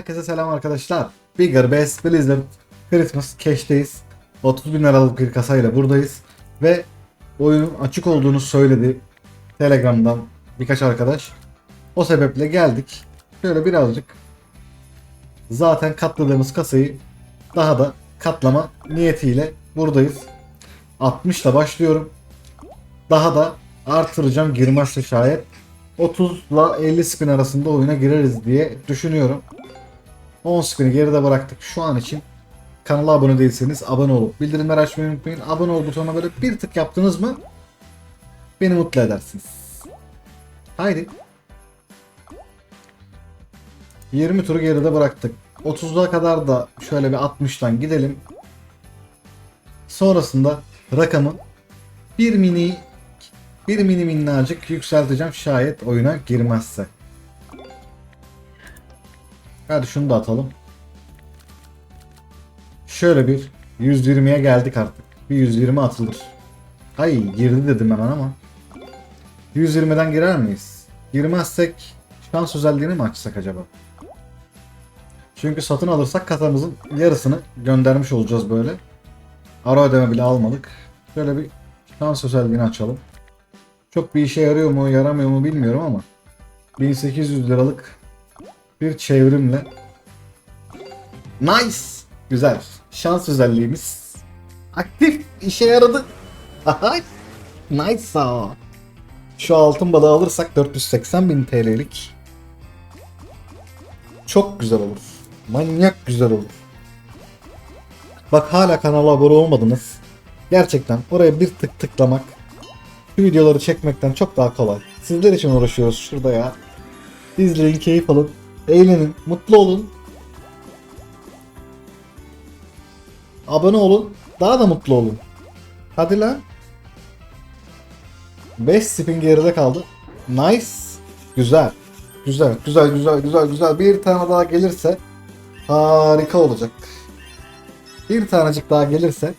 Herkese selam arkadaşlar. Bigger Bass Blizzard Christmas Cash'teyiz. 30 bin liralık bir kasayla buradayız. Ve oyunun açık olduğunu söyledi Telegram'dan birkaç arkadaş. O sebeple geldik. Şöyle birazcık zaten katladığımız kasayı daha da katlama niyetiyle buradayız. 60 ile başlıyorum. Daha da artıracağım girmezse şayet. 30 ile 50 spin arasında oyuna gireriz diye düşünüyorum. 10 spin'i geride bıraktık şu an için. Kanala abone değilseniz abone olup bildirimleri açmayı unutmayın. Abone ol butonuna böyle bir tık yaptınız mı beni mutlu edersiniz. Haydi. 20 turu geride bıraktık. 30'a kadar da şöyle bir 60'tan gidelim. Sonrasında rakamı bir mini bir mini minnacık yükselteceğim şayet oyuna girmezse. Hadi şunu da atalım. Şöyle bir 120'ye geldik artık. Bir 120 atılır. Ay girdi dedim hemen ama. 120'den girer miyiz? Girmezsek şans özelliğini mi açsak acaba? Çünkü satın alırsak kasamızın yarısını göndermiş olacağız böyle. Ara ödeme bile almadık. Şöyle bir şans özelliğini açalım. Çok bir işe yarıyor mu yaramıyor mu bilmiyorum ama 1800 liralık bir çevrimle Nice! Güzel. Şans özelliğimiz aktif işe yaradı. Nice. Şu altın balığı alırsak 480 bin TL'lik çok güzel olur. Manyak güzel olur. Bak hala kanala abone olmadınız. Gerçekten oraya bir tık tıklamak şu videoları çekmekten çok daha kolay. Sizler için uğraşıyoruz şurada ya. İzleyin, keyif alın, eğlenin, mutlu olun. Abone olun, daha da mutlu olun. Hadi lan. 5 spin geride kaldı. Nice. Güzel. Güzel, güzel, güzel, güzel, güzel. Bir tane daha gelirse harika olacak. Bir tanecik daha gelirse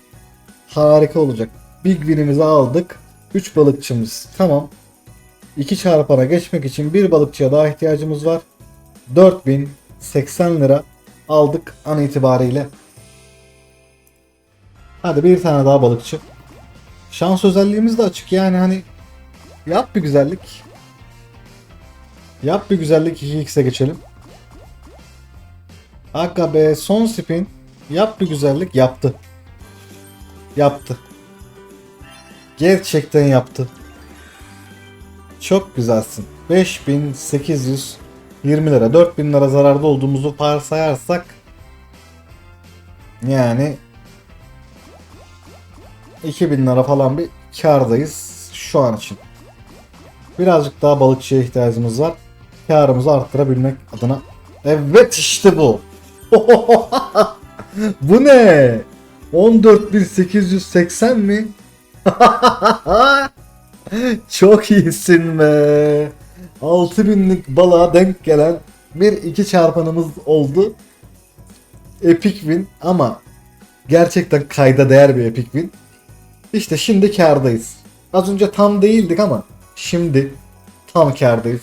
harika olacak. Big win'imizi aldık. 3 balıkçımız tamam. 2 çarpana geçmek için bir balıkçıya daha ihtiyacımız var. 4080 lira aldık an itibariyle. Hadi bir tane daha balıkçı. Şans özelliğimiz de açık yani hani yap bir güzellik. Yap bir güzellik 2x'e geçelim. Aga son spin. Yap bir güzellik yaptı. Yaptı. Gerçekten yaptı. Çok güzelsin. 5820 lira. 4000 lira zararda olduğumuzu varsayarsak yani 2000 lira falan bir kardayız şu an için. Birazcık daha balıkçıya ihtiyacımız var. Karımızı arttırabilmek adına. Evet işte bu. bu ne? 14.880 mi? Çok iyisin be. 6000'lik balığa denk gelen bir iki çarpanımız oldu. Epic win ama gerçekten kayda değer bir epic win. İşte şimdi kardayız. Az önce tam değildik ama şimdi tam kardayız.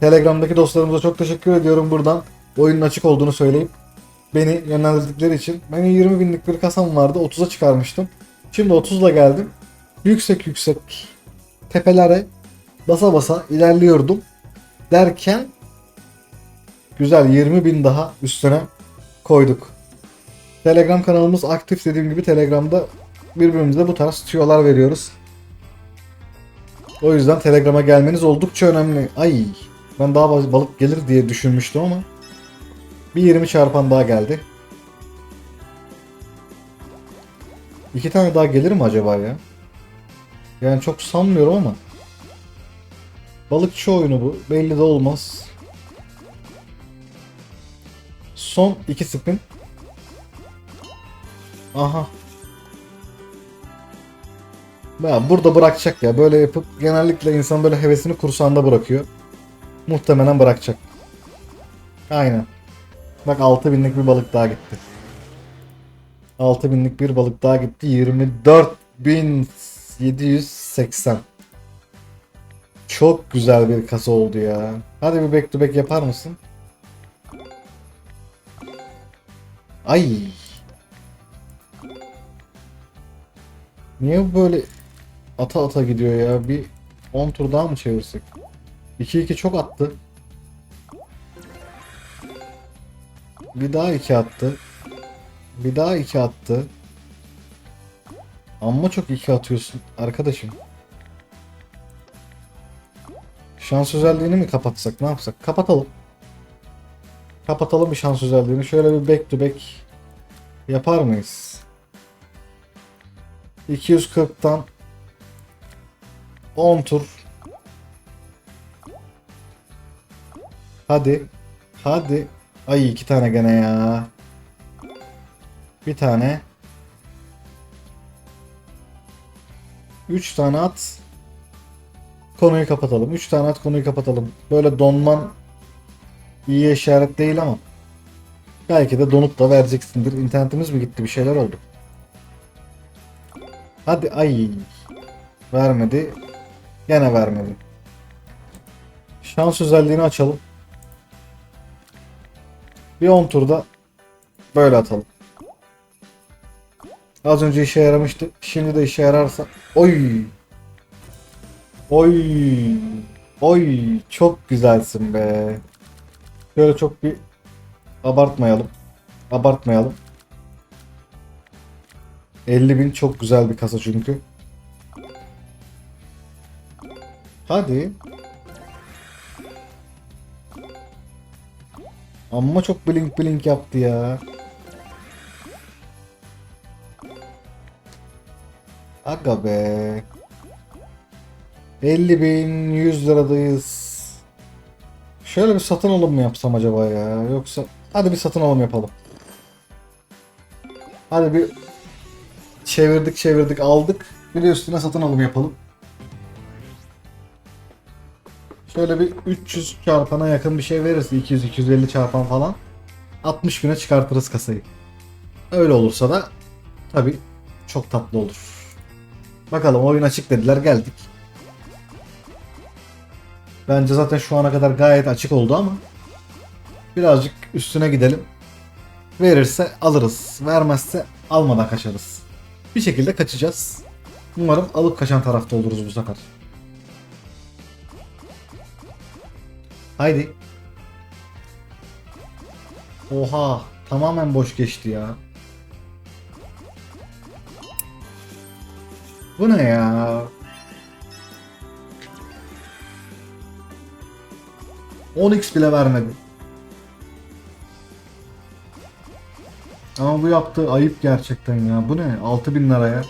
Telegram'daki dostlarımıza çok teşekkür ediyorum buradan. Oyunun açık olduğunu söyleyip beni yönlendirdikleri için. Benim 20 binlik bir kasam vardı. 30'a çıkarmıştım. Şimdi 30'la geldim. Yüksek yüksek tepelere basa basa ilerliyordum. Derken güzel 20 bin daha üstüne koyduk. Telegram kanalımız aktif dediğim gibi Telegram'da birbirimize bu tarz tüyolar veriyoruz. O yüzden Telegram'a gelmeniz oldukça önemli. Ay ben daha balık gelir diye düşünmüştüm ama bir 20 çarpan daha geldi. İki tane daha gelir mi acaba ya? Yani çok sanmıyorum ama. Balıkçı oyunu bu. Belli de olmaz. Son iki spin. Aha. Ya burada bırakacak ya. Böyle yapıp genellikle insan böyle hevesini kursağında bırakıyor. Muhtemelen bırakacak. Aynen. Bak 6000'lik bir balık daha gitti. 6000'lik bir balık daha gitti. 24780. Çok güzel bir kasa oldu ya. Hadi bir back to back yapar mısın? Ay. Niye böyle ata ata gidiyor ya? Bir 10 tur daha mı çevirsek? 2-2 çok attı. Bir daha 2 attı. Bir daha 2 attı. Amma çok 2 atıyorsun arkadaşım. Şans özelliğini mi kapatsak ne yapsak? Kapatalım. Kapatalım bir şans özelliğini. Şöyle bir back to back yapar mıyız? 240'tan 10 tur. Hadi. Hadi. Ay iki tane gene ya. Bir tane. Üç tane at. Konuyu kapatalım. Üç tane at konuyu kapatalım. Böyle donman iyi işaret değil ama. Belki de donup da vereceksindir. İnternetimiz mi gitti? Bir şeyler oldu. Hadi ay. Vermedi. Gene vermedi. Şans özelliğini açalım. Bir 10 turda böyle atalım. Az önce işe yaramıştı. Şimdi de işe yararsa. Oy. Oy. Oy. Çok güzelsin be. Böyle çok bir abartmayalım. Abartmayalım. 50 bin çok güzel bir kasa çünkü. Hadi. Amma çok blink blink yaptı ya. Aga be. 50 bin 100 liradayız. Şöyle bir satın alım mı yapsam acaba ya? Yoksa hadi bir satın alım yapalım. Hadi bir çevirdik çevirdik aldık. Bir de üstüne satın alım yapalım. Şöyle bir 300 çarpana yakın bir şey verirse 200-250 çarpan falan 60 bine çıkartırız kasayı. Öyle olursa da tabi çok tatlı olur. Bakalım oyun açık dediler geldik. Bence zaten şu ana kadar gayet açık oldu ama birazcık üstüne gidelim. Verirse alırız. Vermezse almadan kaçarız. Bir şekilde kaçacağız. Umarım alıp kaçan tarafta oluruz bu sefer. Haydi. Oha. Tamamen boş geçti ya. Bu ne ya? X bile vermedi. Ama bu yaptığı ayıp gerçekten ya. Bu ne? 6000 liraya.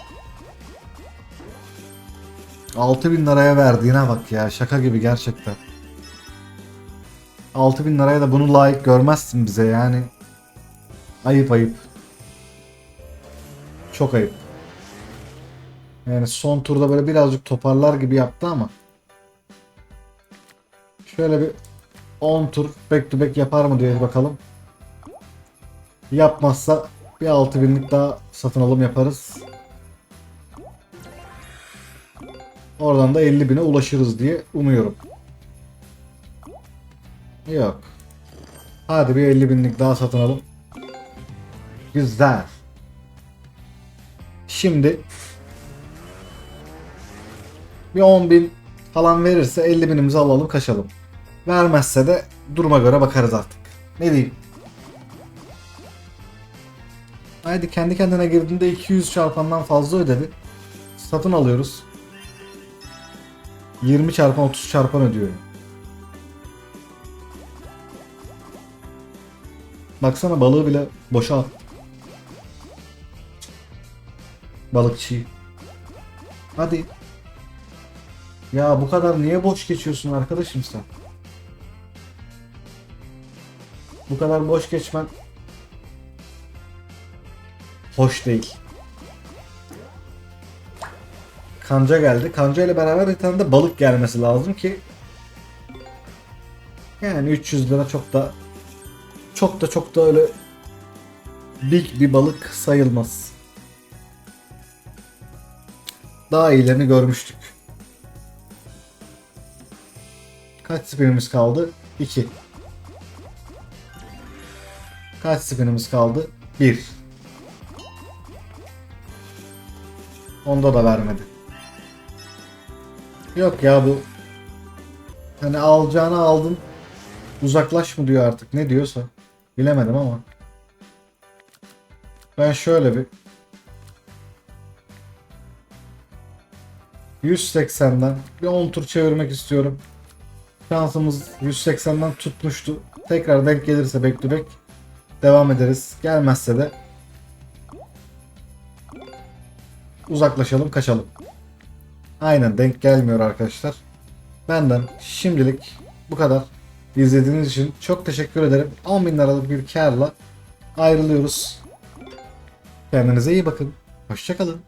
6000 liraya verdiğine bak ya. Şaka gibi gerçekten. 6000 liraya da bunu layık görmezsin bize yani. Ayıp ayıp. Çok ayıp. Yani son turda böyle birazcık toparlar gibi yaptı ama. Şöyle bir 10 tur back to back yapar mı diye bakalım. Yapmazsa bir 6000'lik daha satın alım yaparız. Oradan da 50 bine ulaşırız diye umuyorum. Yok. Hadi bir 50 binlik daha satın alım. Güzel. Şimdi bir 10 bin falan verirse 50 binimizi alalım kaçalım. Vermezse de duruma göre bakarız artık. Ne diyeyim? Haydi kendi kendine girdiğinde 200 çarpandan fazla ödedi. Satın alıyoruz. 20 çarpan 30 çarpan ödüyor. Baksana balığı bile boşa at. Balıkçı. Hadi. Ya bu kadar niye boş geçiyorsun arkadaşım sen? Bu kadar boş geçmen hoş değil. Kanca geldi. Kanca ile beraber bir tane de balık gelmesi lazım ki yani 300 lira çok da çok da çok da öyle big bir balık sayılmaz. Daha iyilerini görmüştük. Kaç spinimiz kaldı? 2. Kaç spinimiz kaldı? 1. Onda da vermedi. Yok ya bu. Hani alacağını aldın. Uzaklaş mı diyor artık ne diyorsa. Bilemedim ama. Ben şöyle bir 180'den bir 10 tur çevirmek istiyorum. Şansımız 180'den tutmuştu. Tekrar denk gelirse back to back devam ederiz. Gelmezse de uzaklaşalım kaçalım. Aynen denk gelmiyor arkadaşlar. Benden şimdilik bu kadar. İzlediğiniz için çok teşekkür ederim. 10 bin liralık bir karla ayrılıyoruz. Kendinize iyi bakın. Hoşçakalın.